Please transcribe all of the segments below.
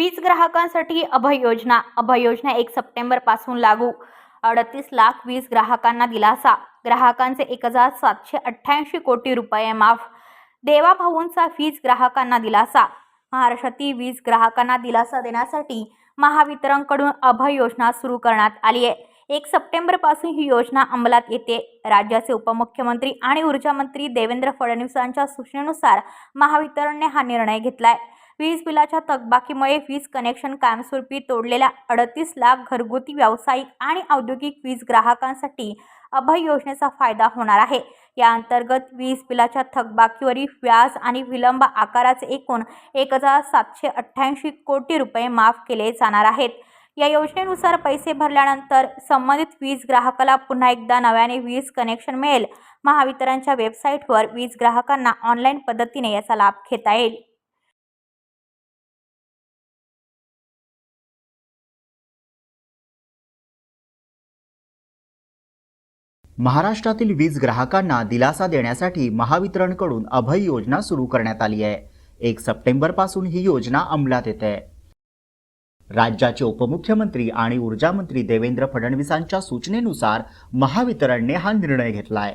वीज ग्राहकांसाठी अभय योजना. अभय योजना एक सप्टेंबरपासून लागू. अडतीस लाख वीज ग्राहकांना दिलासा. ग्राहकांचे एक हजार सातशे अठ्ठ्याऐंशी कोटी रुपये माफ. देवाभाऊंचा वीज ग्राहकांना दिलासा. महाराष्ट्रातील वीज ग्राहकांना दिलासा देण्यासाठी महावितरणकडून अभय योजना सुरू करण्यात आली आहे. एक सप्टेंबरपासून ही योजना अंमलात येते. राज्याचे उपमुख्यमंत्री आणि ऊर्जा मंत्री देवेंद्र फडणवीसांच्या सूचनेनुसार महावितरणने हा निर्णय घेतला आहे वीज बिलाच्या थकबाकीमुळे वीज कनेक्शन कायमस्वरूपी तोडलेल्या अडतीस लाख घरगुती व्यावसायिक आणि औद्योगिक वीज ग्राहकांसाठी अभय योजनेचा फायदा होणार आहे. या अंतर्गत वीज बिलाच्या थकबाकीवरील व्याज आणि विलंब आकाराचे एकूण एक हजार सातशे अठ्ठ्याऐंशी कोटी रुपये माफ केले जाणार आहेत. या योजनेनुसार पैसे भरल्यानंतर संबंधित वीज ग्राहकाला पुन्हा एकदा नव्याने वीज कनेक्शन मिळेल. महावितरणच्या वेबसाईटवर वीज ग्राहकांना ऑनलाईन पद्धतीने याचा लाभ घेता येईल. महाराष्ट्रातील वीज ग्राहकांना दिलासा देण्यासाठी महावितरणकडून अभय योजना सुरू करण्यात आली आहे. एक सप्टेंबरपासून ही योजना अंमलात येते. राज्याचे उपमुख्यमंत्री आणि ऊर्जामंत्री देवेंद्र फडणवीसांच्या सूचनेनुसार महावितरणने हा निर्णय घेतला आहे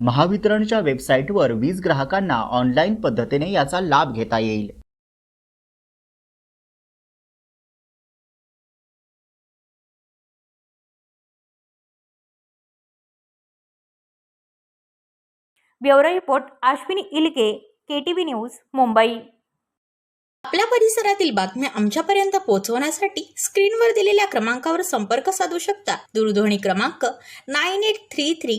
महावितरणच्या वेबसाईटवर वीज ग्राहकांना ऑनलाईन पद्धतीने याचा लाभ घेता येईल. Bureau report Ashwini Ilke K T V news Mumbai. आपल्या परिसरातील बातम्या आमच्यापर्यंत पोहोचवण्यासाठी स्क्रीनवर दिलेल्या क्रमांकावर संपर्क साधू शकता. दूरध्वनी क्रमांक nine eight three three